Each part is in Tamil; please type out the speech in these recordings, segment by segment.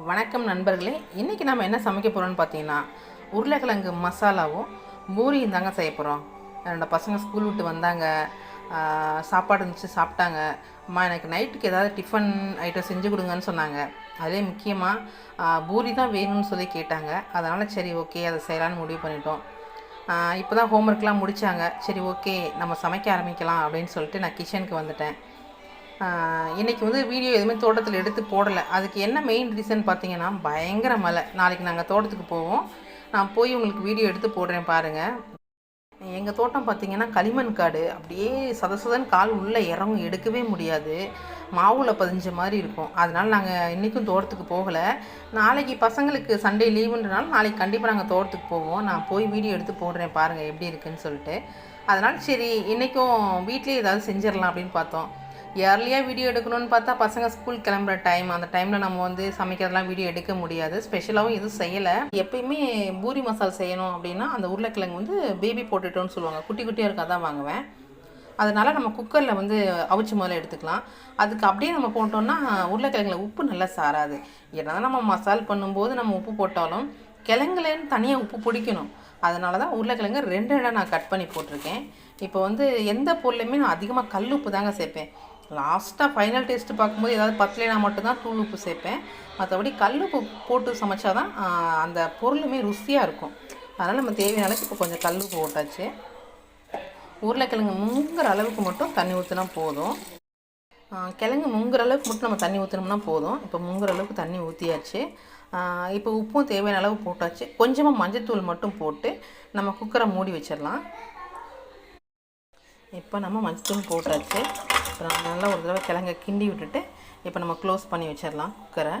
வணக்கம் நண்பர்களே இன்றைக்கி நம்ம என்ன சமைக்க போகிறோம்னு பார்த்தீங்கன்னா உருளைக்கிழங்கு மசாலாவும் பூரியும் தாங்க செய்ய போகிறோம் என்னோட பசங்க ஸ்கூல் விட்டு வந்தாங்க சாப்பாடு இருந்துச்சு சாப்பிட்டாங்க. அம்மா எனக்கு நைட்டுக்கு ஏதாவது டிஃபன் ஐட்டம் செஞ்சு கொடுங்கன்னு சொன்னாங்க. அதே முக்கியமாக பூரி தான் வேணும்னு சொல்லி கேட்டாங்க. அதனால் சரி ஓகே அதை செய்யலான்னு முடிவு பண்ணிட்டோம். இப்போ தான் ஹோம்ஒர்க்லாம் முடித்தாங்க சரி ஓகே நம்ம சமைக்க ஆரம்பிக்கலாம் அப்படின்னு சொல்லிட்டு நான் கிச்சனுக்கு வந்துட்டேன். இன்றைக்கி வந்து வீடியோ எதுவுமே தோட்டத்தில் எடுத்து போடலை. அதுக்கு என்ன மெயின் ரீசன் பார்த்தீங்கன்னா பயங்கர மழை. நாளைக்கு நாங்கள் தோட்டத்துக்கு போவோம். நான் போய் உங்களுக்கு வீடியோ எடுத்து போடுறேன் பாருங்கள் எங்கள் தோட்டம் பார்த்திங்கன்னா களிமண் காடு. அப்படியே சதசதன் கால் உள்ளே இறங்கும். எடுக்கவே முடியாது. மாவுல பதிஞ்ச மாதிரி இருக்கும். அதனால் நாங்கள் இன்றைக்கும் தோட்டத்துக்கு போகலை. நாளைக்கு பசங்களுக்கு சண்டே லீவுன்றனால நாளைக்கு கண்டிப்பாக நாங்கள் தோட்டத்துக்கு போவோம். நான் போய் வீடியோ எடுத்து போடுறேன் பாருங்கள் எப்படி இருக்குன்னு சொல்லிட்டு. அதனால் சரி இன்றைக்கும் வீட்லேயே ஏதாவது செஞ்சிடலாம் அப்படின்னு பார்த்தோம். ஏர்லியாக வீடியோ எடுக்கணும்னு பார்த்தா பசங்க ஸ்கூல் கிளம்புற டைம் அந்த டைமில் நம்ம வந்து சமைக்கிறதெல்லாம் வீடியோ எடுக்க முடியாது. ஸ்பெஷலாகவும் எதுவும் செய்யலை. எப்பயுமே பூரி மசாலா செய்யணும் அப்படின்னா அந்த உருளைக்கிழங்கு வந்து பேபி போட்டுட்டோன்னு சொல்லுவாங்க. குட்டி குட்டியாக இருக்கா தான் வாங்குவேன். அதனால் நம்ம குக்கரில் வந்து அவிச்சு முதல்ல எடுத்துக்கலாம். அதுக்கு அப்படியே நம்ம போட்டோம்னா உருளைக்கிழங்குல உப்பு நல்லா சாராது. ஏன்னா நம்ம மசால் பண்ணும்போது நம்ம உப்பு போட்டாலும் கிழங்குலேன்னு தனியாக உப்பு பிடிக்கணும். அதனால தான் உருளைக்கிழங்கு ரெண்டு இடம் நான் கட் பண்ணி போட்டிருக்கேன். இப்போ வந்து எந்த பொருளையுமே நான் அதிகமாக கல் உப்பு தாங்க சேர்ப்பேன். லாஸ்ட்டாக ஃபைனல் டேஸ்ட்டு பார்க்கும்போது ஏதாவது பத்தலைனா மட்டும்தான் தூள் உப்பு சேர்ப்பேன். மற்றபடி கல் உப்பு போட்டு சமைச்சாதான் தான் அந்த பொருளுமே ருசியாக இருக்கும். அதனால் நம்ம தேவையான அளவுக்கு இப்போ கொஞ்சம் கல் உப்பு போட்டாச்சு. உருளைக்கிழங்கு முங்குற அளவுக்கு மட்டும் தண்ணி ஊற்றினா போதும். கிழங்கு முங்குற அளவுக்கு மட்டும் நம்ம தண்ணி ஊற்றினோம்னா போதும். இப்போ முங்குற அளவுக்கு தண்ணி ஊற்றியாச்சு இப்போ உப்பும் தேவையான அளவு போட்டாச்சு. கொஞ்சமாக மஞ்சத்தூள் மட்டும் போட்டு நம்ம குக்கரை மூடி வச்சிடலாம். இப்போ நம்ம மஞ்சத்தூள் போட்டாச்சு. இப்போ நம்ம நல்லா ஒரு தடவை கிழங்க கிண்டி விட்டுட்டு இப்போ நம்ம க்ளோஸ் பண்ணி வச்சிடலாம் குக்கரை.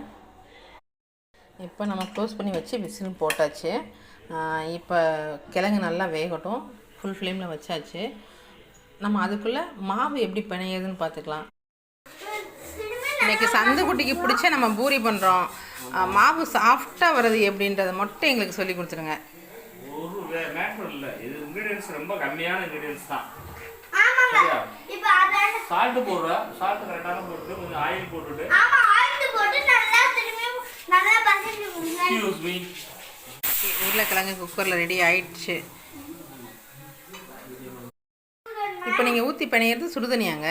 இப்போ நம்ம க்ளோஸ் பண்ணி வச்சு விசில் போட்டாச்சு. இப்போ கிழங்கு நல்லா வேகட்டும். ஃபுல் ஃப்ளேமில் வச்சாச்சு. நம்ம அதுக்குள்ளே மாவு எப்படி பிணையுதுன்னு பார்த்துக்கலாம் இன்றைக்கி சந்துக்குட்டிக்கு பிடிச்ச நம்ம பூரி பண்ணுறோம் மாவு சாஃப்டாக வர்றது எப்படின்றத மட்டும் எங்களுக்கு சொல்லி கொடுத்துருங்க. ஒரு மேட்டர் இல்லை. இது இன்க்ரீடியன்ஸ் ரொம்ப கம்மியான இன்க்ரீடியன்ஸ் தான். சரியா? இப்ப அதான் சால்ட் போடுற சால்ட் கரெக்டான போட்டுட்டு கொஞ்சம் ஆயில் போட்டுட்டு. ஆமா ஆயில் போட்டு நல்லா திரும்பி நல்லா பசங்க முன்னாடி. எக்ஸ்கியூஸ் மீ உருளைக்கிழங்கு குக்கரில் ரெடி ஆயிடுச்சு. இப்போ நீங்கள் ஊற்றி பிணையிறது சுடுதண்ணியாங்க?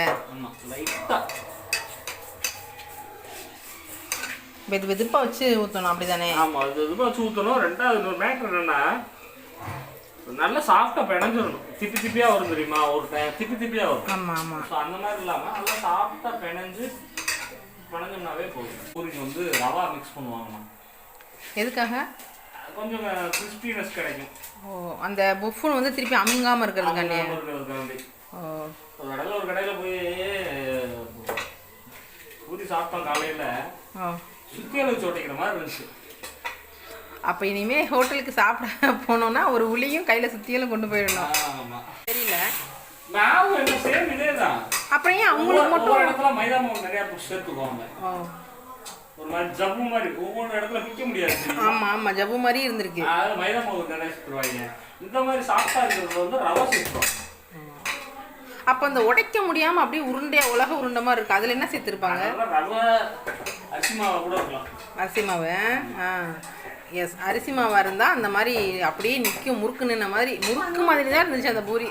வெது வெதுப்பாக வச்சு ஊற்றணும் அப்படி தானே ஆமா அது இது வச்சு ஊற்றணும் ரெண்டாவது மேட்டர் என்னன்னா நல்லா சாஃப்டா பிணைஞ்சிடணும். திப்பி திப்பியா வரும் தெரியுமா? ஒரு திப்பி திப்பியா வரும். ஆமாம் ஸோ அந்த மாதிரி இல்லாம நல்லா சாஃப்டா பிணைஞ்சு பிணைஞ்சோம்னாவே போதும். பூரிக்கு வந்து ரவா மிக்ஸ் பண்ணுவாங்கண்ணா எதுக்காக? கொஞ்சம் கிறிஸ்பினஸ் கிடைக்கும். ஓ அந்த புஃபுன் வந்து திருப்பி அமுங்காமல் இருக்கிறதுக்காண்டி? இருக்கிறதுக்காண்டி. ஓ. ஒரு கடையில் ஒரு கடையில் போய் பூரி சாப்பிட்டோம் காலையில். சுத்தியால வச்சு ஒட்டிக்கிற மாதிரி இருந்துச்சு. அப்போ இனிமே ஹோட்டலுக்கு சாப்பிட போனோம்னா ஒரு உளியும் கையில் சுத்தியலும் கொண்டு போயிடணும். தெரியல. அப்புறம் ஏன் அவங்களுக்கு மட்டும் ஒவ்வொரு இடத்துல மைதா மாவு நிறையா சேர்த்துக்குவாங்க. ஓ. ஒரு மாதிரி ஜவ்வு மாதிரி ஒவ்வொரு இடத்துல விற்க முடியாது? ஆமாம் ஆமாம் ஜவ்வு மாதிரி இருந்திருக்கு. அது மைதா மாவு நிறைய சேர்த்துருவாங்க இந்த மாதிரி சாஃப்டா இருக்கிறது வந்து ரவை சேர்த்துருவாங்க அப்போ அந்த உடைக்க முடியாமல் அப்படியே உருண்டையா உலக உருண்டை மாதிரி இருக்கு. அதில் என்ன சேர்த்துருப்பாங்க? ரவை அரிசி மாவை கூட இருக்கலாம். அரிசி மாவு ஆ. எஸ் அரிசி மாவாக இருந்தால் அந்த மாதிரி அப்படியே நிற்கும் முறுக்கு நின்ன மாதிரி முறுக்கு மாதிரி தான் இருந்துச்சு அந்த பூரி.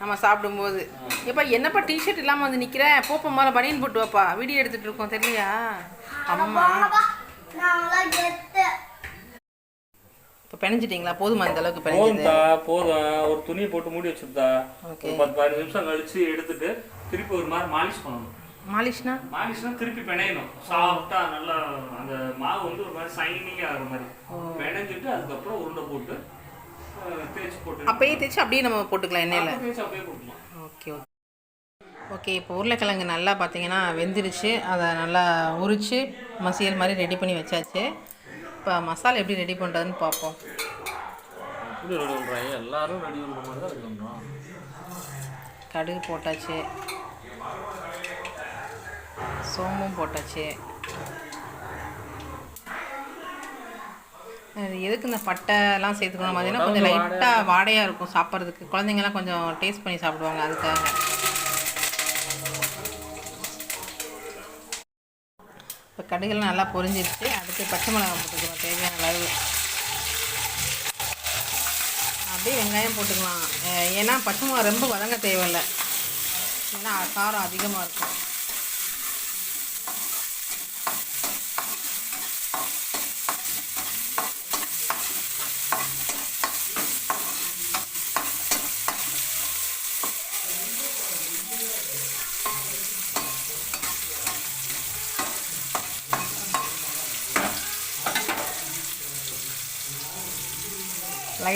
நம்ம சாப்பிடும்போது. எப்பா என்னப்பா டிஷர்ட் இல்லாமல் வந்து நிற்கிற போப்ப மேலே பனியன் போட்டு வாப்பா வீடியோ எடுத்துகிட்டு இருக்கோம் தெரியலையா அம்மா. இப்போ பிணைஞ்சிட்டிங்களா போதுமா இந்த அளவுக்கு பிணைஞ்சது போதும்தா போதும். ஒரு துணியை போட்டு மூடி வச்சிருந்தா. ஒரு பத்து பதினஞ்சு நிமிஷம் கழிச்சு எடுத்துட்டு திருப்பி ஒரு மாதிரி மாலிஷ் பண்ணணும். மாலிஷ்னா? மாலிஷ்னா திருப்பி பிணையணும். சாஃப்டா நல்லா அந்த மாவு வந்து ஒரு மாதிரி சைனிங்கா ஆகிற மாதிரி. பிணைஞ்சிட்டு அதுக்கப்புறம் உருண்டை போட்டு தேய்ச்சி போட்டு அப்பயே தேய்ச்சி அப்படியே நம்ம போட்டுக்கலாம் எண்ணெயில்? தேய்ச்சி அப்படியே போட்டுக்கலாம். Okay okay. ஓகே இப்போ உருளைக்கிழங்கு நல்லா பார்த்தீங்கன்னா வெந்துருச்சு. அதை நல்லா உரித்து மசியல் மாதிரி ரெடி பண்ணி வச்சாச்சு. இப்போ மசாலா எப்படி ரெடி பண்ணுறதுன்னு பார்ப்போம் எல்லாரும் ரெடி பண்ணுற மாதிரி தான் ரெடி பண்ணுறோம் கடுகு போட்டாச்சு. சோம்பும் போட்டாச்சு. எதுக்கு இந்த பட்டைலாம் சேர்த்துக்கணும்? பார்த்தீங்கன்னா கொஞ்சம் லைட்டாக வாடையாக இருக்கும் சாப்பிட்றதுக்கு. குழந்தைங்கலாம் கொஞ்சம் டேஸ்ட் பண்ணி சாப்பிடுவாங்க அதுக்காக. இப்போ கடுகெல்லாம் நல்லா பொரிஞ்சிருச்சு. அடுத்து பச்சை மிளகாய் போட்டுக்கலாம். தேவையான அளவு. அப்படியே வெங்காயம் போட்டுக்கலாம். ஏன்னா பச்சை மிளகா ரொம்ப வதங்க தேவையில்லை. ஏன்னா காரம் அதிகமாக இருக்கும்.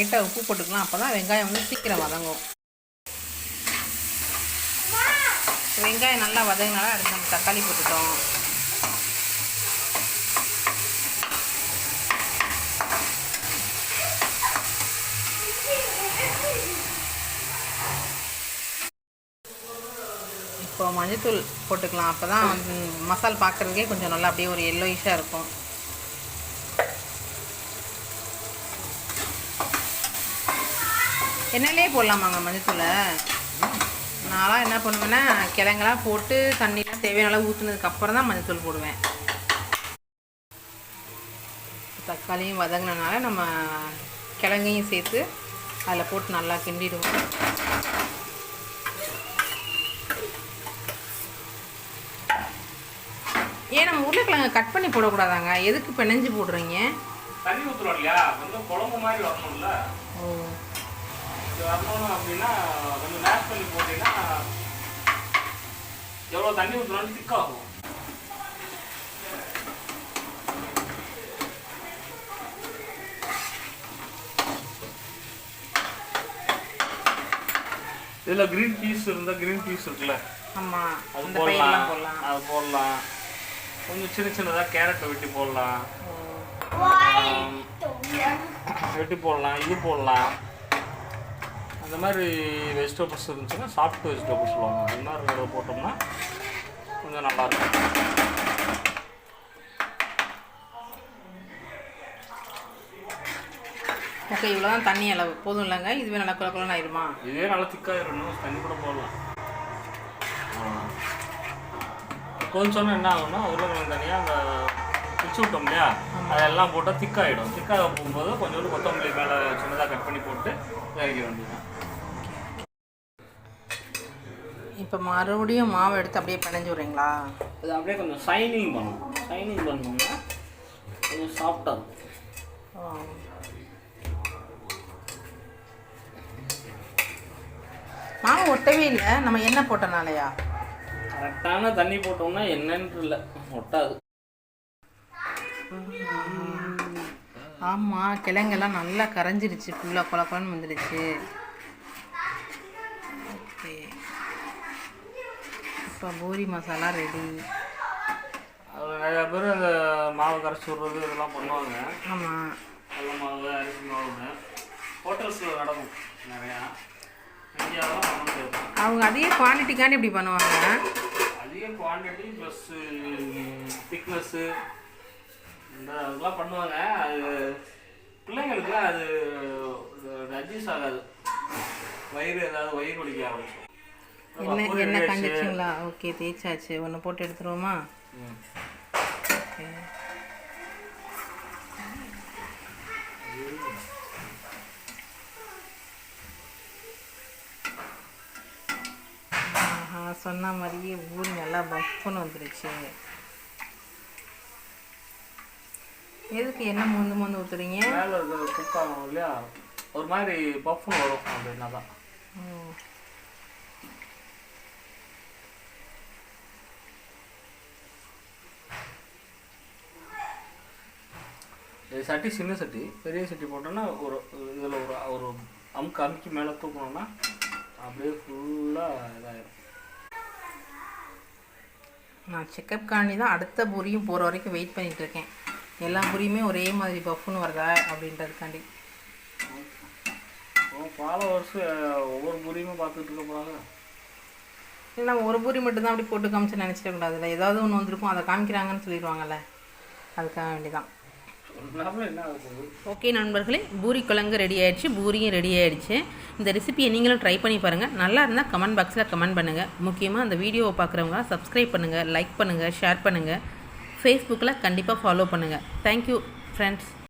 லைட்டாக உப்பு போட்டுக்கலாம். அப்போ தான் வெங்காயம் வந்து சீக்கிரம் வதங்கும். வெங்காயம் நல்லா வதங்கினால அடுத்து நம்ம தக்காளி போட்டுட்டோம். இப்போ மஞ்சத்தூள் போட்டுக்கலாம். அப்போ தான் மசால் பார்க்குறதுக்கே கொஞ்சம் நல்லா அப்படியே ஒரு எல்லோயிஷாக இருக்கும். எண்ணெயிலே போடலாமாங்க மஞ்சத்தூளை? நான்லாம் என்ன பண்ணுவேன்னா கிழங்கெல்லாம் போட்டு தண்ணிலாம் தேவையான அளவு ஊற்றுனதுக்கு அப்புறம் தான் மஞ்சத்தூள் போடுவேன். தக்காளியும் வதங்கினனால நம்ம கிழங்கையும் சேர்த்து அதில் போட்டு நல்லா கிண்டிடுவோம். ஏன் நம்ம உருளைக்கிழங்கு கட் பண்ணி போடக்கூடாதாங்க? எதுக்கு பிணைஞ்சு போடுறீங்க? தண்ணி ஊற்றுறோம் இல்லையா? கொஞ்சம் குழம்பு மாதிரி வரணும்ல. ஓ. இது வரணும் அப்படின்னா கொஞ்சம் மேஷ் பண்ணி போட்டீங்கன்னா எவ்வளோ தண்ணி ஊற்றுனாலும் திக்காகும் இதில் க்ரீன் பீஸ் இருந்தால் க்ரீன் பீஸ் இருக்குல்ல? ஆமாம் அது போடலாம். போடலாம். அது போடலாம். கொஞ்சம் சின்ன சின்னதாக கேரட்டை வெட்டி போடலாம். வெட்டி போடலாம் இது போடலாம். அந்த மாதிரி வெஜிடபிள்ஸ் இருந்துச்சுன்னா சாஃப்ட் வெஜிடபிள்ஸ் சொல்லுவாங்க. அது மாதிரி இருக்கிறத போட்டோம்னா கொஞ்சம் நல்லாயிருக்கும் ஓகே இவ்வளோ தான் தண்ணி அளவு. போதும் இல்லைங்க. இதுவே நல்லா குல குலன்னு ஆயிடுமா இதே நல்லா திக்காக இருக்கணும் தண்ணி கூட போடலாம். கொஞ்சம் என்ன ஆகும்னா உருளைக்கிழங்கு தனியாக அந்த பிச்சு விட்டோம் இல்லையா அதெல்லாம் போட்டால் திக்காகிடும் திக்காக போகும்போது கொஞ்சோண்டு கொத்தமல்லி மேலே சின்னதாக கட் பண்ணி போட்டு இறக்க வேண்டியதுதான். இப்போ மறுபடியும் மாவு எடுத்து அப்படியே பிணைஞ்சு விட்றீங்களா? அது அப்படியே கொஞ்சம் ஷைனிங் பண்ணணும். ஷைனிங் பண்ணோம்னா கொஞ்சம் சாஃப்டாக இருக்கும். மாவு ஒட்டவே இல்லை. நம்ம எண்ணெய் போட்டனாலயா? கரெக்டான தண்ணி போட்டோம்னா என்னன்னு இல்லை ஒட்டாது. ஆமாம் கிழங்கெல்லாம் நல்லா கரைஞ்சிருச்சு. ஃபுல்லாக குலன்னு வந்துடுச்சு. ஓகே. இப்போ பூரி மசாலா ரெடி நிறையா பேர் அந்த மாவு கரைச்சி விட்றது இதெல்லாம் பண்ணுவாங்க. ஆமாம் கடல மாவு அரிசி மாவுங்க ஹோட்டல்ஸில் நடக்கும் நிறையா. இந்தியாவில் பண்ண முடியாது அவங்க அதே குவான்டிட்டிக்காண்டி இப்படி பண்ணுவாங்க. அதிக குவான்டிட்டி ப்ளஸ்ஸு திக்னஸ்ஸு இந்த இதெல்லாம் பண்ணுவாங்க. அது பிள்ளைங்களுக்கு அது அட்ஜஸ்ட் ஆகாது. வயிறு ஏதாவது வயிறு வலிக்க ஆரம்பிச்சிடும். எண்ணெய் எண்ணெய் காஞ்சிச்சுங்களா ஓகே தேய்ச்சாச்சு. ஒன்று போட்டு எடுத்துருவோமா? சொன்ன மாதிரியே ஊறி நல்லா பஃப்னு வந்துருச்சு. எதுக்கு எண்ணெய் மொந்து மொந்து ஊற்றுறீங்க மேலே குக் ஆகும் இல்லையா? ஒரு மாதிரி பஃப்னு வரும் அப்படின்னா தான் இது சட்டி சின்ன சட்டி. பெரிய சட்டி போட்டோன்னா ஒரு இதில் ஒரு ஒரு அமுக்கு அமுக்கி மேலே தூக்கணும்னா அப்படியே ஃபுல்லாக இதாயிரும். நான் செக்கப் காண்டி தான் அடுத்த பூரியும் போகிற வரைக்கும் வெயிட் பண்ணிட்டு இருக்கேன். எல்லா பூரியுமே ஒரே மாதிரி பஃப்னு வருதா அப்படின்றதுக்காண்டி. ஃபாலோவர்ஸ் ஒவ்வொரு பூரியுமே பார்த்துட்டு இருக்க போகிறாங்க இல்லை நம்ம ஒரு பூரி மட்டும்தான் அப்படி போட்டு காமிச்சு நினச்சிடக்கூடாதுல்ல ஏதாவது ஒன்று வந்திருக்கும் அதை காமிக்கிறாங்கன்னு சொல்லிடுவாங்கல்ல. அதுக்காக வேண்டிதான். ஓகே நண்பர்களே பூரி குழங்கு ரெடி ஆயிடுச்சு பூரியும் ரெடி ஆயிடுச்சு. இந்த ரெசிபியை நீங்களும் ட்ரை பண்ணி பாருங்கள் நல்லா இருந்தால் கமெண்ட் பாக்ஸில் கமெண்ட் பண்ணுங்கள் முக்கியமாக அந்த வீடியோவை பார்க்குறவங்க சப்ஸ்கிரைப் பண்ணுங்கள் லைக் பண்ணுங்கள் ஷேர் பண்ணுங்கள் ஃபேஸ்புக்கில் கண்டிப்பாக ஃபாலோ பண்ணுங்கள் தேங்க்யூ ஃப்ரெண்ட்ஸ்